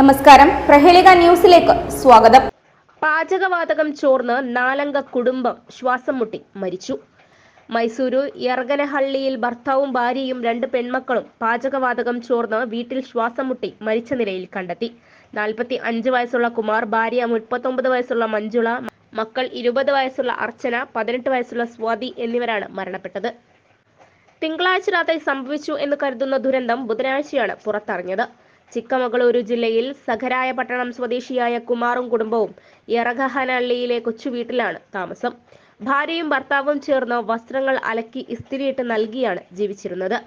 നമസ്കാരം. പ്രഹേളിക ന്യൂസിലേക്ക് സ്വാഗതം. പാചകവാതകം ചോർന്ന് നാലംഗ കുടുംബം ശ്വാസം മുട്ടി മരിച്ചു. മൈസൂരു യർഗനഹള്ളിയിൽ ഭർത്താവും ഭാര്യയും രണ്ട് പെൺമക്കളും പാചകവാതകം ചോർന്ന് വീട്ടിൽ ശ്വാസം മുട്ടി മരിച്ച നിലയിൽ കണ്ടെത്തി. നാൽപ്പത്തി അഞ്ച് വയസ്സുള്ള കുമാർ ഭാര്യ മുപ്പത്തൊമ്പത് വയസ്സുള്ള മഞ്ജുള മക്കൾ ഇരുപത് വയസ്സുള്ള അർച്ചന പതിനെട്ട് വയസ്സുള്ള സ്വാതി എന്നിവരാണ് മരണപ്പെട്ടത്. തിങ്കളാഴ്ച രാത്രി സംഭവിച്ചു എന്ന് കരുതുന്ന ദുരന്തം ബുധനാഴ്ചയാണ് പുറത്തറിഞ്ഞത്. ചിക്കമകളൂരു ജില്ലയിൽ സഖരായ പട്ടണം സ്വദേശിയായ കുമാറും കുടുംബവും യറഗഹനള്ളിയിലെ കൊച്ചുവീട്ടിലാണ് താമസം. ഭാര്യയും ഭർത്താവും ചേർന്ന് വസ്ത്രങ്ങൾ അലക്കി ഇസ്തിരിയിട്ട് നൽകിയാണ് ജീവിച്ചിരുന്നത്.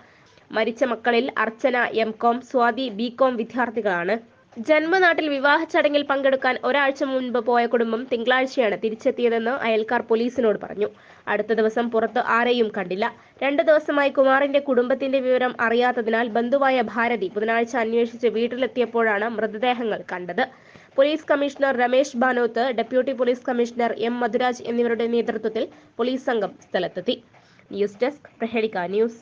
മരിച്ച മക്കളിൽ Archana M Com Swathi B Com വിദ്യാർത്ഥികളാണ്. ജന്മനാട്ടിൽ വിവാഹ ചടങ്ങിൽ പങ്കെടുക്കാൻ ഒരാഴ്ച മുൻപ് പോയ കുടുംബം തിങ്കളാഴ്ചയാണ് തിരിച്ചെത്തിയതെന്ന് അയൽക്കാർ പോലീസിനോട് പറഞ്ഞു. അടുത്ത ദിവസം പുറത്ത് ആരെയും കണ്ടില്ല. രണ്ട് ദിവസമായി കുമാറിന്റെ കുടുംബത്തിന്റെ വിവരം അറിയാത്തതിനാൽ ബന്ധുവായ ഭാരതി ബുധനാഴ്ച അന്വേഷിച്ച് വീട്ടിലെത്തിയപ്പോഴാണ് മൃതദേഹങ്ങൾ കണ്ടത്. Police commissioner Ramesh Banoth deputy police commissioner M Madhuraj എന്നിവരുടെ നേതൃത്വത്തിൽ പോലീസ് സംഘം സ്ഥലത്തെത്തി. News desk Praheleeka news.